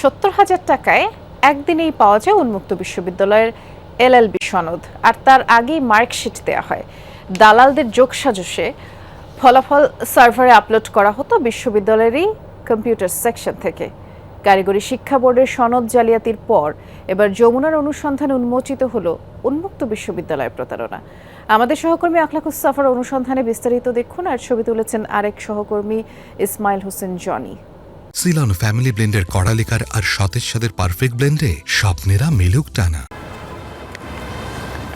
সত্তর হাজার টাকায় একদিনেই পাওয়া যায় উন্মুক্ত বিশ্ববিদ্যালয়ের এলএলবি সনদ, আর তার আগেই মার্কশিট দেওয়া হয়। দালালদের যোগসাজশে ফলাফল সার্ভারে আপলোড করা হতো বিশ্ববিদ্যালয়েরই কম্পিউটার সেকশন থেকে। কারিগরি শিক্ষা বোর্ডের সনদ জালিয়াতির পর এবার যমুনার অনুসন্ধানে উন্মোচিত হলো উন্মুক্ত বিশ্ববিদ্যালয়ের প্রতারণা। আমাদের সহকর্মী আখলাকুস সাফার অনুসন্ধানে বিস্তারিত দেখুন, আর ছবি তুলেছেন আরেক সহকর্মী Ismail Hossain Johnny. Ceylon family ব্লেন্ডের কড়ালিকার আর সতেজ সাদের পারফেক্ট ব্লেন্ডে স্বপ্নেরা মিলুক টানা।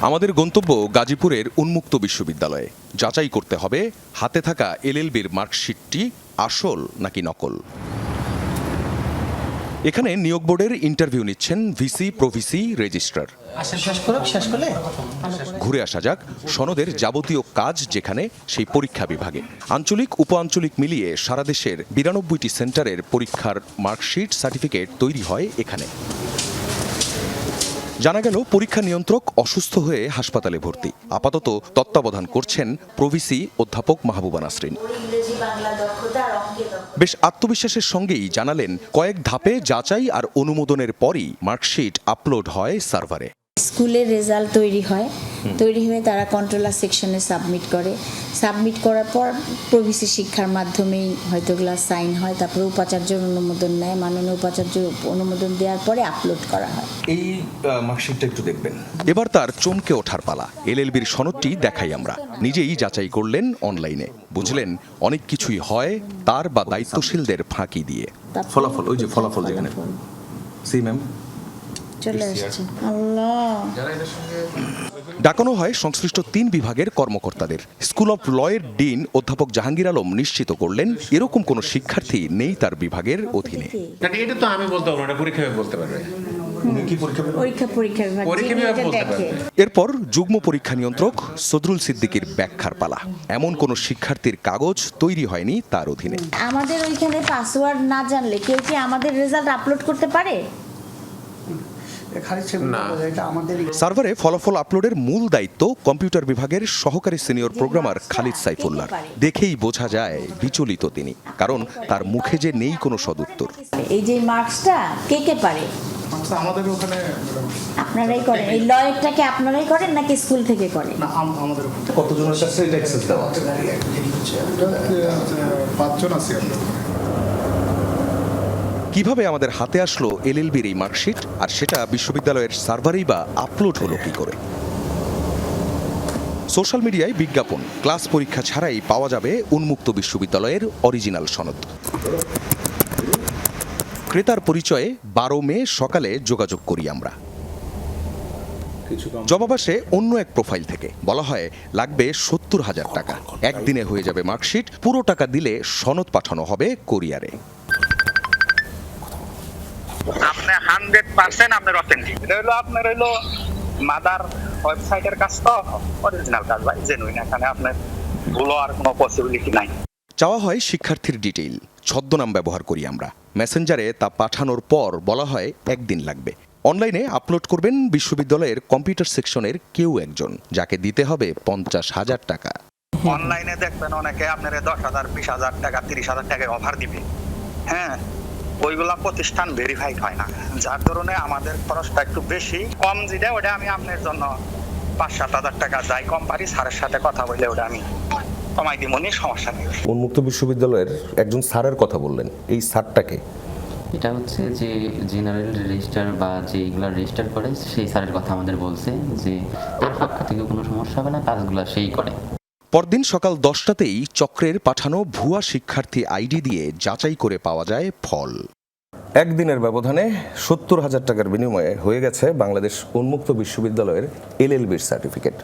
আমাদের গন্তব্য গাজীপুরের উন্মুক্ত বিশ্ববিদ্যালয়ে। যাচাই করতে হবে হাতে থাকা এলএলবির মার্কশিটটি আসল নাকি নকল। এখানে নিয়োগ বোর্ডের ইন্টারভিউ নিচ্ছেন ভিসি প্রভিসি রেজিস্ট্রার ঘুরে আসা যাক সনদের যাবতীয় কাজ যেখানে সেই পরীক্ষা বিভাগে। আঞ্চলিক উপ আঞ্চলিক মিলিয়ে সারা দেশের বিরানব্বইটি সেন্টারের পরীক্ষার মার্কশিট সার্টিফিকেট তৈরি হয় এখানে। জানা গেল, পরীক্ষা নিয়ন্ত্রক অসুস্থ হয়ে হাসপাতালে ভর্তি। আপাতত তত্ত্বাবধান করছেন প্রভিসি অধ্যাপক মাহবুবা নাসরিন। বেশ আত্মবিশ্বাসের সঙ্গেই জানালেন, কয়েক ধাপে যাচাই আর অনুমোদনের পরই মার্কশিট আপলোড হয় সার্ভারে। স্কুলের রেজাল্ট তৈরি হয়। তৈরি হয়ে তারা কন্ট্রোলার সেকশনে সাবমিট করে। সাবমিট করার পর প্রভিসি শিক্ষার মাধ্যমেই হয়তো এগুলো সাইন হয় তারপরে উপাচার্যের অনুমোদন নেয়। মাননীয় উপাচার্য অনুমোদন দেওয়ার পরে আপলোড করা হয়। এই মার্কশিটটা একটু দেখবেন। এবার তার চমকে ওঠার পালা। এলএলবির সনদটি দেখাই আমরা। নিজেই যাচাই করলেন অনলাইনে বুঝলেন অনেক কিছুই হয় তার বা দায়িত্বশীলদের ফাঁকি দিয়ে। ফলাফল ওই যে ফলাফল যেখানে। সি ম্যাম চলে আসছে। আল্লাহ! ডাকানো হয় সংশ্লিষ্ট তিন বিভাগের কর্মকর্তাদের। স্কুল অফ লয়ের ডিন অধ্যাপক জাহাঙ্গীর আলম নিশ্চিত করলেন এরকম কোনো শিক্ষার্থী নেই তার বিভাগের অধীনে। এটা তো আমি বলতে পারব না বলতে পারবে। এরপর যুগ্ম পরীক্ষা নিয়ন্ত্রক সদরুল সিদ্দিকীর ব্যাখ্যার পালা। এমন কোনো শিক্ষার্থীর কাগজ তৈরি হয়নি তার অধীনে। আমাদের ওইখানে পাসওয়ার্ড না জানলে কেউ কি আমাদের রেজাল্ট আপলোড করতে পারে খালি ছবি না। বলো, এটা আমাদের সার্ভারে ফলাফল আপলোডের মূল দায়িত্ব কম্পিউটার বিভাগের সহকারী সিনিয়র প্রোগ্রামার খালিদ সাইফুল্লাহ দেখেই বোঝা যায় বিচলিত তিনি কারণ তার মুখে যে নেই কোনো সদুত্তর। এই যে মার্কসটা কে কে পারে? আমাদের ওখানে আপনারাই করেন। এই লয়েরটাকে আপনারাই করেন নাকি স্কুল থেকে করেন? না আম- আমাদের কতজনের কাছে এটা অ্যাক্সেস দেওয়া আহ, পাঁচজন আছি আমরা। ওখানে। কীভাবে আমাদের হাতে আসলো এলএলবির এই মার্কশিট? আর সেটা বিশ্ববিদ্যালয়ের সার্ভারেই বা আপলোড হলো কি করে? সোশ্যাল মিডিয়ায় বিজ্ঞাপন। ক্লাস পরীক্ষা ছাড়াই পাওয়া যাবে উন্মুক্ত বিশ্ববিদ্যালয়ের অরিজিনাল সনদ। ক্রেতার পরিচয়ে বারো মে সকালে যোগাযোগ করি আমরা। জবাব আসে অন্য এক প্রোফাইল থেকে। বলা হয়, লাগবে সত্তর হাজার টাকা। একদিনে হয়ে যাবে মার্কশিট। পুরো টাকা দিলে সনদ পাঠানো হবে কোরিয়ারে। আপনি হান্ড্রেড পার্সেন্ট আপনার অথেন্টিক এটা হলো আপনার হইল মাদার ওয়েবসাইটের কাজ তো অরিজিনাল কাজ ভাই জেনুইন এখানে আপনার ভুল হওয়ার কোনো পসিবিলিটি নাই। চাওয়া হয় শিক্ষার্থীর ডিটেইল ছদ্মনাম ব্যবহার করি আমরা। মেসেঞ্জারে তা পাঠানোর পর বলা হয় একদিন লাগবে। অনলাইনে আপলোড করবেন বিশ্ববিদ্যালয়ের কম্পিউটার সেকশনের কেউ একজন যাকে দিতে হবে পঞ্চাশ হাজার টাকা। অনলাইনে দেখবেন অনেকে আপনার দশ হাজার বিশ হাজার টাকা তিরিশ হাজার টাকায় অফার দিবে। হ্যাঁ ওইগুলা প্রতিষ্ঠান ভেরিফাইড হয় না। যার ধরনে আমাদের খরচটা একটু বেশি কম যেটা ওটা আমি আপনার জন্য পাঁচ সাত হাজার টাকা যাই কম পারি স্যারের সাথে কথা বললে ওটা আমি কমাই দিব নি সমস্যা নেই। উন্মুক্ত বিশ্ববিদ্যালয়ের একজন স্যারের কথা বললেন এই স্যারটাকে। এটা হচ্ছে যে জেনারেল রেজিস্টার বা যেগুলো রেজিস্টার করে সেই স্যারের কথা আমাদের বলছে যে তার পক্ষ থেকে কোনো সমস্যা হবে না কাজগুলো সেই করে। পরদিন সকাল দশটাতেই চক্রের পাঠানো ভুয়া শিক্ষার্থী আইডি দিয়ে যাচাই করে পাওয়া যায় ফল। একদিনের ব্যবধানে সত্তর হাজার টাকার বিনিময়ে হয়ে গেছে বাংলাদেশ উন্মুক্ত বিশ্ববিদ্যালয়ের এলএলবির সার্টিফিকেট।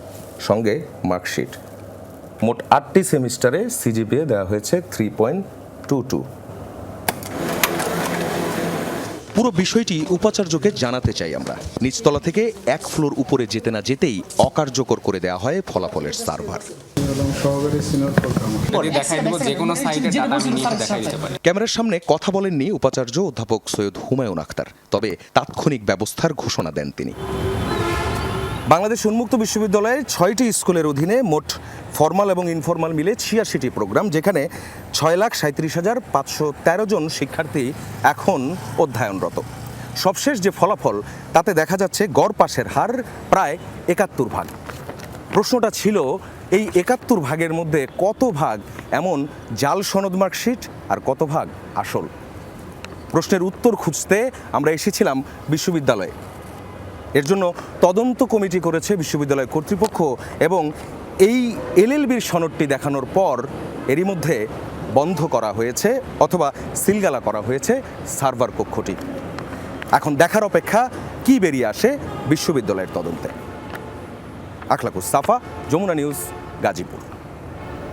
সঙ্গে মার্কশিট। মোট আটটি সেমিস্টারে সিজিপিএ দেওয়া হয়েছে থ্রি পয়েন্ট টু টু। পুরো বিষয়টি উপাচার্যকে জানাতে চাই আমরা। নিচতলা থেকে এক ফ্লোর উপরে যেতে না যেতেই অকার্যকর করে দেওয়া হয় ফলাফলের সার্ভার। এবং সহকারী সিনিয়র দেখাই দেবো যে কোনো সাইটের ডাটা দেখাই দিতে পারি। ক্যামেরার সামনে কথা বলেননি উপাচার্য অধ্যাপক সৈয়দ হুমায়ুন আখতার তবে তাৎক্ষণিক ব্যবস্থার ঘোষণা দেন তিনি। বাংলাদেশ উন্মুক্ত বিশ্ববিদ্যালয়ের ছয়টি স্কুলের অধীনে মোট ফর্মাল এবং ইনফর্মাল মিলে ছিয়াশিটি প্রোগ্রাম যেখানে ছয় লাখ সাঁত্রিশ হাজার পাঁচশো তেরো জন শিক্ষার্থী এখন অধ্যয়নরত। সবশেষ যে ফলাফল তাতে দেখা যাচ্ছে গড় পাশের হার প্রায় একাত্তর ভাগ। প্রশ্নটা ছিল এই একাত্তর ভাগের মধ্যে কত ভাগ এমন জাল সনদ মার্কশিট আর কত ভাগ আসল? প্রশ্নের উত্তর খুঁজতে আমরা এসেছিলাম বিশ্ববিদ্যালয়ে। এর জন্য তদন্ত কমিটি করেছে বিশ্ববিদ্যালয় কর্তৃপক্ষ এবং এই এলএলবির সনদটি দেখানোর পর এরই মধ্যে বন্ধ করা হয়েছে অথবা সিলগালা করা হয়েছে সার্ভার কক্ষটি। এখন দেখার অপেক্ষা কি বেরিয়ে আসে বিশ্ববিদ্যালয়ের তদন্তে। আখলাকুস সাফা যমুনা নিউজ গাজীপুর।